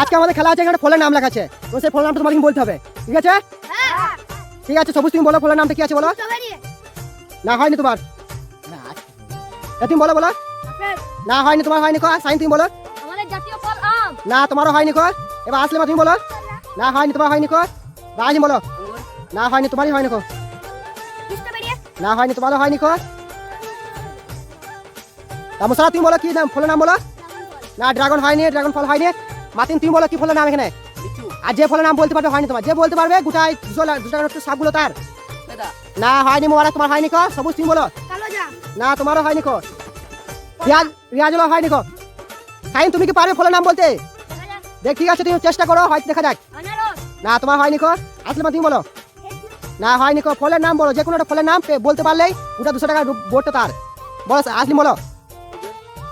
আজকে আমাদের খেলা আছে এখানে ফলের নাম লেখা আছে। তো সেই ফলের নামটা তোমাকে বলতে হবে ঠিক আছে? হ্যাঁ। ঠিক আছে সবুজ তুমি বলো ফলের নামটা কি আছে বলো? না হয়নি তোমার। তুমি বলো বলো। না হয়নি তোমার হয়নি কো সাইন তুমি বলো। না তোমারও হয়নি কো। এবার আসলে তুমি বলো। না হয়নি তোমার হয়নি কো। রাজি বলো। না হয়নি তোমারই হয়নি কো। না হয়নি তোমারও হয়নি কো। তুমি বলো কি নাম ফলের নাম বলো। না ড্রাগন হয়নি ড্রাগন ফল হয়নি। মাতিন তুমি বলো কি ফলের নাম এখানে? আর যে ফলের নাম বলতে পারবে হয়নি তোমার। যে বলতে পারবে গোটাই দুশো লা- দুশো টাকার সবগুলো তার। না হয়নি মোবারক তোমার হয়নি কো? সবুজ তুমি বলো। না তোমারও হয়নি কো। রিয়াজ রিয়াজ হয়নি কো। সাইন তুমি কি পারবে ফলের নাম বলতে? দেখা ঠিক আছে তুমি চেষ্টা করো হয়তো দেখা যাক। না তোমার হয়নি কো। আসলে মা তুমি বলো। না হয়নি কো। ফলের নাম বলো যে কোনো একটা ফলের নাম বলতে পারলেই ওটা দুশো টাকা বোর্ডটা তার। বলো আসলি বলো।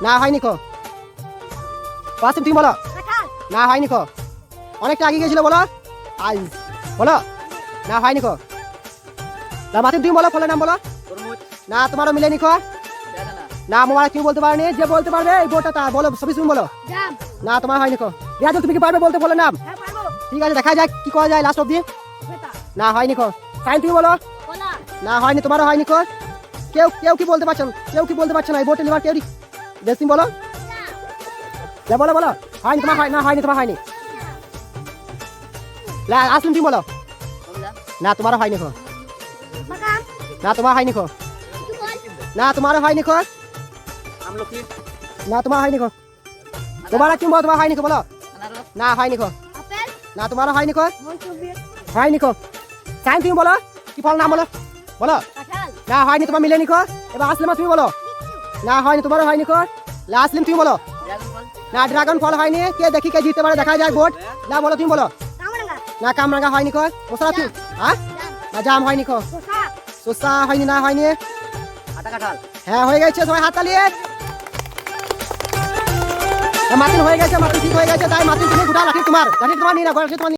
না হয়নি কো। আসলে তুমি বলো। না হয়নি কো। অনেকটা আগে গিয়েছিল বলো। আজ বলো। না হয়নি কো। না মাতিন তুমি বলো ফলের নাম বলো। না তোমারও মিলেনি কো। না মোবাইল তুমি বলতে পারোনি যে বলতে পারবে এই বোর্ডটা তার বলো সবই তুমি বলো। না তোমার হয়নি কো। রিয়াজ তুমি কি পারবে বলতে ফলের নাম? হ্যাঁ ঠিক আছে দেখা যাক কি করা যায় লাস্ট অব্দি না হয়নি কো। সাইন তুমি বলো। না হয়নি তোমারও হয়নি কো। কেউ কেউ কি বলতে পারছ কেউ কি বলতে পারছ না এই বোর্ডে লিভার কেউ তুমি বলো। না বলো বলো। হয়নি তোমার হয় না হয়নি তোমার হয়নি। লা আসলে তুমি বলো। না তোমারও হয়নি কো বাদাম না তোমার হয়নি কো বল। না তোমারও হয়নি কো না তোমার হয়নি কো তোমার তুমি বলো তোমার হয়নি কো বলো। না হয়নি কো আপেল? না তোমারও হয়নি কো মৌসুমী। হয়নি কো সাইন তুমি বলো। কি ফল নাম বলো? বলো। না হয়নি তোমার মিলেনি কো এবার আসলে তুমি বলো। না হয়নি তোমারও হয়নি কো লাস্টলিম তুমি বলো। না ড্রাগন ফল হয়নি। কে দেখি কে জিততে পারে দেখা যায় ভোট। না বলো তুমি বলো। না কামরাঙ্গা হয়নি কো ওসরা তুমি। হ্যাঁ? না জাম হয়নি কো শসা। সোসা হয়নি না হয়নি। হ্যাঁ হয়ে গেছে সবাই হাত তালিয়ে। মাতিন হয়ে গেছে মাতিন ঠিক হয়ে গেছে তাই মাতিন তুমি গোটা লাঠি তোমার। লাঠি তোমার নিয়ে না তোমার